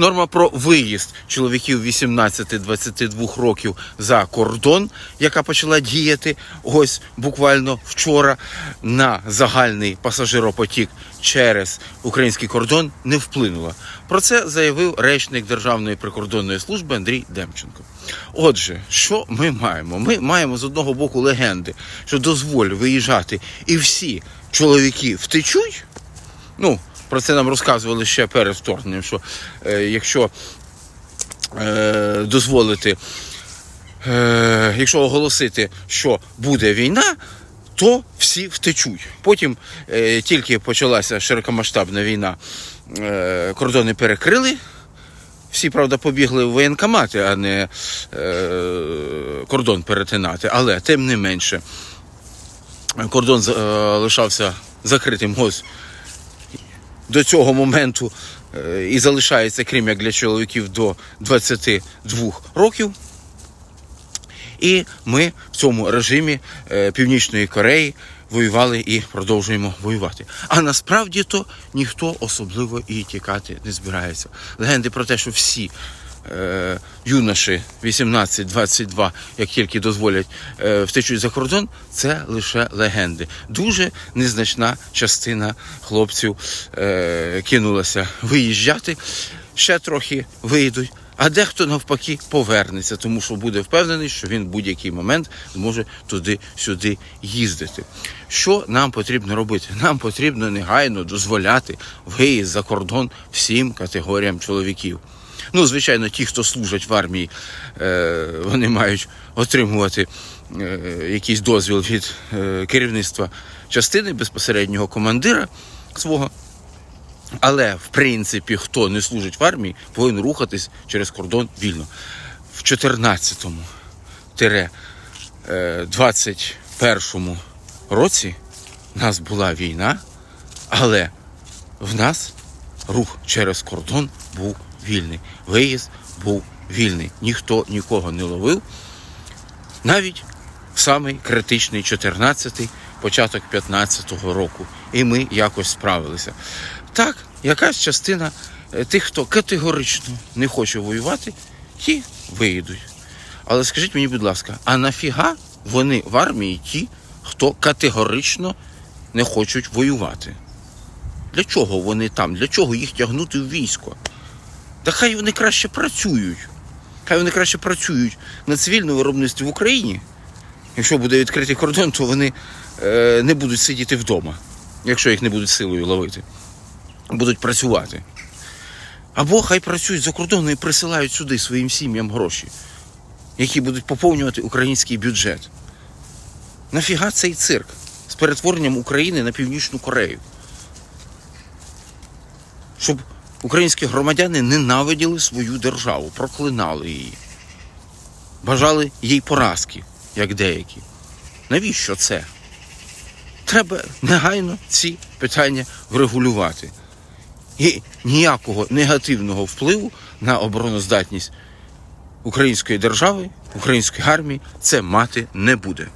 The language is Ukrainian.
Норма про виїзд чоловіків 18-22 років за кордон, яка почала діяти ось буквально вчора на загальний пасажиропотік через український кордон не вплинула. Про це заявив речник Державної прикордонної служби Андрій Демченко. Отже, що ми маємо? Ми маємо з одного боку легенди, що дозволь виїжджати, і всі чоловіки втечуть. Ну, про це нам розказували ще перед вторгненням, що е, якщо е, дозволити, е, якщо оголосити, що буде війна, то всі втечуть. Потім е, тільки почалася широкомасштабна війна, е, кордони перекрили. Всі, правда, побігли в воєнкомати, а не е, кордон перетинати. Але тим не менше, кордон е, лишався закритим ось до цього моменту е, і залишається, крім як для чоловіків до 22 років. І ми в цьому режимі е, Північної Кореї воювали і продовжуємо воювати. А насправді то ніхто особливо і тікати не збирається. Легенди про те, що всі е, юноші 18-22, як тільки дозволять, е, втечуть за кордон, це лише легенди. Дуже незначна частина хлопців е, кинулася виїжджати, ще трохи вийдуть. А дехто навпаки повернеться, тому що буде впевнений, що він в будь-який момент зможе туди-сюди їздити. Що нам потрібно робити? Нам потрібно негайно дозволяти виїзд за кордон всім категоріям чоловіків. Ну, звичайно, ті, хто служать в армії, е, вони мають отримувати е, якийсь дозвіл від е, керівництва частини безпосереднього командира свого. Але в принципі, хто не служить в армії, повинен рухатись через кордон вільно. В 14-му тире, е, 21-му році в нас була війна, але в нас рух через кордон був вільний. Виїзд був вільний. Ніхто нікого не ловив. Навіть в самий критичний 14-й, початок 15-го року. І ми якось справилися. Так, якась частина е, тих, хто категорично не хоче воювати, ті виїдуть. Але скажіть мені, будь ласка, а нафіга вони в армії ті, хто категорично не хочуть воювати? Для чого вони там? Для чого їх тягнути в військо? Та хай вони краще працюють. Хай вони краще працюють на цивільному виробництві в Україні. Якщо буде відкритий кордон, то вони е, не будуть сидіти вдома, якщо їх не будуть силою ловити. Будуть працювати. Або хай працюють за кордоном і присилають сюди своїм сім'ям гроші, які будуть поповнювати український бюджет. Нафіга цей цирк з перетворенням України на Північну Корею? Щоб українські громадяни ненавиділи свою державу, проклинали її, бажали їй поразки, як деякі. Навіщо це? Треба негайно ці питання врегулювати. І ніякого негативного впливу на обороноздатність української держави, української армії це мати не буде.